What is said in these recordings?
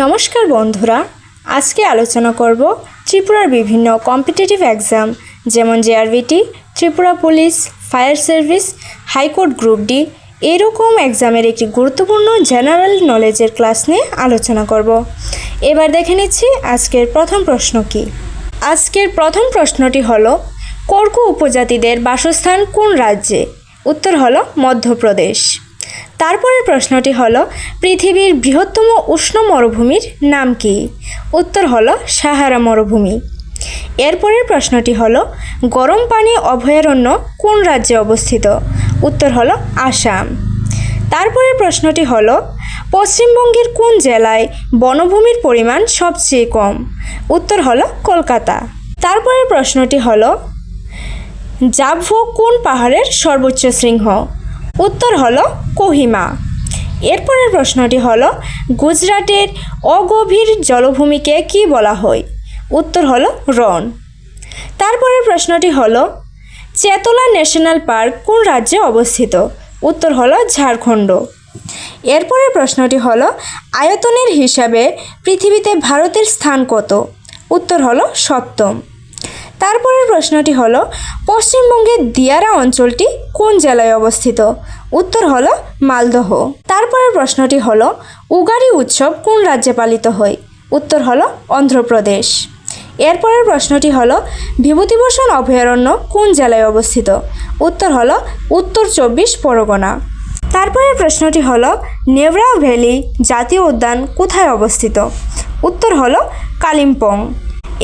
নমস্কার বন্ধুরা, আজকে আলোচনা করব ত্রিপুরার বিভিন্ন কম্পিটিটিভ এক্সাম যেমন JRBT Tripura police fire service high court group D এরকম এক্সামের একটি গুরুত্বপূর্ণ জেনারেল নলেজের ক্লাস নিয়ে আলোচনা করব। এবার দেখে নিচ্ছি আজকের প্রথম প্রশ্ন কি। আজকের প্রথম প্রশ্নটি হল, কর্কু উপজাতিদের বাসস্থান কোন রাজ্যে? উত্তর হলো মধ্যপ্রদেশ। তারপরের প্রশ্নটি হলো, পৃথিবীর বৃহত্তম উষ্ণ মরুভূমির নাম কি? উত্তর হলো, সাহারা মরুভূমি। এরপরের প্রশ্নটি হলো, গরম পানি অভয়ারণ্য কোন রাজ্যে অবস্থিত? উত্তর হলো, আসাম। তারপরের প্রশ্নটি হলো, পশ্চিমবঙ্গের কোন জেলায় বনভূমির পরিমাণ সবচেয়ে কম? উত্তর হলো, কলকাতা। তারপরের প্রশ্নটি হলো জাভো কোন পাহাড়ের সর্বোচ্চ শৃঙ্গ? উত্তর হলো কোহিমা। এরপরের প্রশ্নটি হলো, গুজরাটের অগভীর জলভূমিকে কি বলা হয়? উত্তর হলো রন তারপরের প্রশ্নটি হলো, চেতলা ন্যাশনাল পার্ক কোন রাজ্যে অবস্থিত? উত্তর হলো ঝাড়খণ্ড। এরপরের প্রশ্নটি হলো, আয়তনের হিসাবে পৃথিবীতে ভারতের স্থান কত? উত্তর হলো সপ্তম। তারপরের প্রশ্নটি হলো, পশ্চিমবঙ্গের দিয়ারা অঞ্চলটি কোন জেলায় অবস্থিত? উত্তর হলো, মালদহ। তারপরের প্রশ্নটি হলো, উগাড়ি উৎসব কোন রাজ্যে পালিত হয়? উত্তর হলো, অন্ধ্রপ্রদেশ। এরপরের প্রশ্নটি হলো, বিভূতিভূষণ অভয়ারণ্য কোন জেলায় অবস্থিত? উত্তর হলো, উত্তর চব্বিশ পরগনা। তারপরের প্রশ্নটি হলো নেভরা ভ্যালি জাতীয় উদ্যান কোথায় অবস্থিত? উত্তর হলো, কালিম্পং।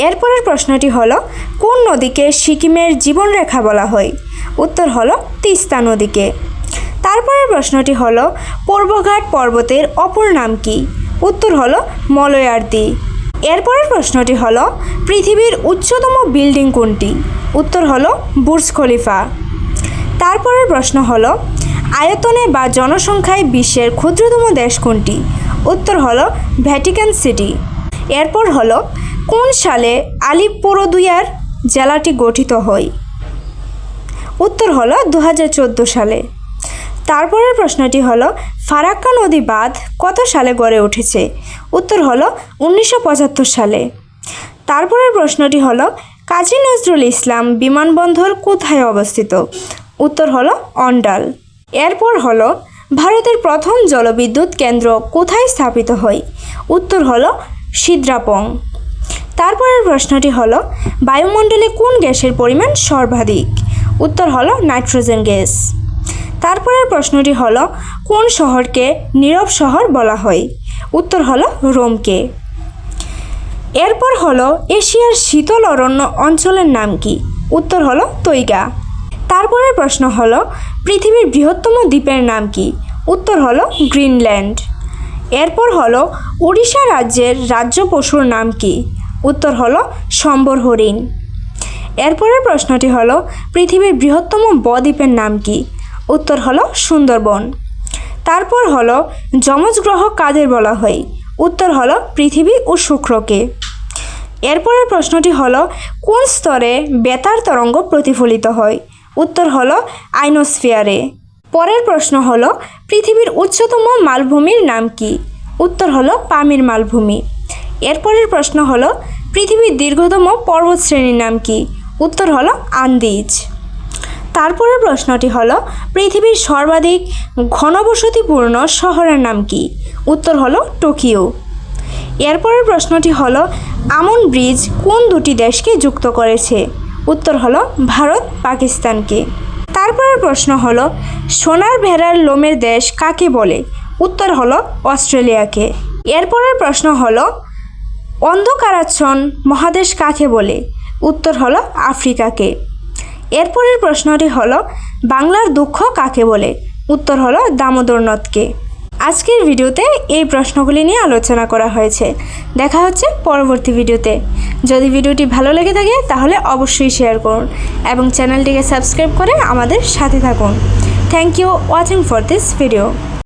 এরপরের প্রশ্নটি হলো, কোন নদীকে সিকিমের জীবনরেখা বলা হয়? উত্তর হলো, তিস্তা নদীকে। তারপরের প্রশ্নটি হলো, পূর্বঘাট পর্বতের অপর নাম কি? উত্তর হলো, মলয়ার্দি। এরপরের প্রশ্নটি হলো, পৃথিবীর উচ্চতম বিল্ডিং কোনটি? উত্তর হলো, বুর্জ খলিফা। তারপরের প্রশ্ন হলো, আয়তনে বা জনসংখ্যায় বিশ্বের ক্ষুদ্রতম দেশ কোনটি? উত্তর হলো, ভ্যাটিকান সিটি। এরপর হলো কোন সালে আলিপুরদুয়ার জেলাটি গঠিত হয়? উত্তর হলো দু হাজার চোদ্দ সালে। তারপরের প্রশ্নটি হলো, ফারাক্কা নদী বাঁধ কত সালে গড়ে উঠেছে? উত্তর হলো উনিশশো পঁচাত্তর সালে। তারপরের প্রশ্নটি হলো, কাজী নজরুল ইসলাম বিমানবন্দর কোথায় অবস্থিত? উত্তর হলো অন্ডাল। এরপর হলো, ভারতের প্রথম জলবিদ্যুৎ কেন্দ্র কোথায় স্থাপিত হয়? উত্তর হলো সিদ্রাপং। তারপরের প্রশ্নটি হলো, বায়ুমণ্ডলে কোন গ্যাসের পরিমাণ সর্বাধিক? উত্তর হলো, নাইট্রোজেন গ্যাস। তারপরের প্রশ্নটি হলো, কোন শহরকে নীরব শহর বলা হয়? উত্তর হলো, রোমকে। এরপর হলো, এশিয়ার শীতল অরণ্য অঞ্চলের নাম কি? উত্তর হলো, তৈগা। তারপরের প্রশ্ন হলো, পৃথিবীর বৃহত্তম দ্বীপের নাম কি? উত্তর হলো, গ্রিনল্যান্ড। এরপর হলো উড়িষ্যা রাজ্যের রাজ্য পশুর নাম কি? উত্তর হলো সম্বর হরিণ। এরপরের প্রশ্নটি হলো, পৃথিবীর বৃহত্তম বদ্বীপের নাম কি? উত্তর হলো সুন্দরবন। তারপর হলো, যমজ গ্রহ কাদের বলা হয়? উত্তর হলো পৃথিবী ও শুক্রকে। এরপরের প্রশ্নটি হলো, কোন স্তরে বেতার তরঙ্গ প্রতিফলিত হয়? উত্তর হলো আইনোস্ফিয়ারে। পরের প্রশ্ন হলো, পৃথিবীর উচ্চতম মালভূমির নাম কি? উত্তর হলো পামির মালভূমি। এরপরের প্রশ্ন হলো, পৃথিবীর দীর্ঘতম পর্বত শ্রেণির নাম কি? উত্তর হলো আন্দিজ। তারপরের প্রশ্নটি হলো, পৃথিবীর সর্বাধিক ঘনবসতিপূর্ণ শহরের নাম কি? উত্তর হলো টোকিও। এরপরের প্রশ্নটি হলো, আমন ব্রিজ কোন দুটি দেশকে যুক্ত করেছে? উত্তর হলো ভারত, পাকিস্তানকে। তারপরের প্রশ্ন হলো, সোনার ভেড়ার লোমের দেশ কাকে বলে? উত্তর হলো অস্ট্রেলিয়াকে। এরপরের প্রশ্ন হলো অন্ধকারাচ্ছন্ন মহাদেশ কাকে বলে? উত্তর হলো আফ্রিকাকে। এরপরের প্রশ্নটি হলো, বাংলার দুঃখ কাকে বলে? উত্তর হলো দামোদর নদকে। আজকের ভিডিওতে এই প্রশ্নগুলি নিয়ে আলোচনা করা হয়েছে। দেখা হচ্ছে পরবর্তী ভিডিওতে। যদি ভিডিওটি ভালো লেগে থাকে, তাহলে অবশ্যই শেয়ার করুন এবং চ্যানেলটিকে সাবস্ক্রাইব করে আমাদের সাথে থাকুন। Thank you watching for this video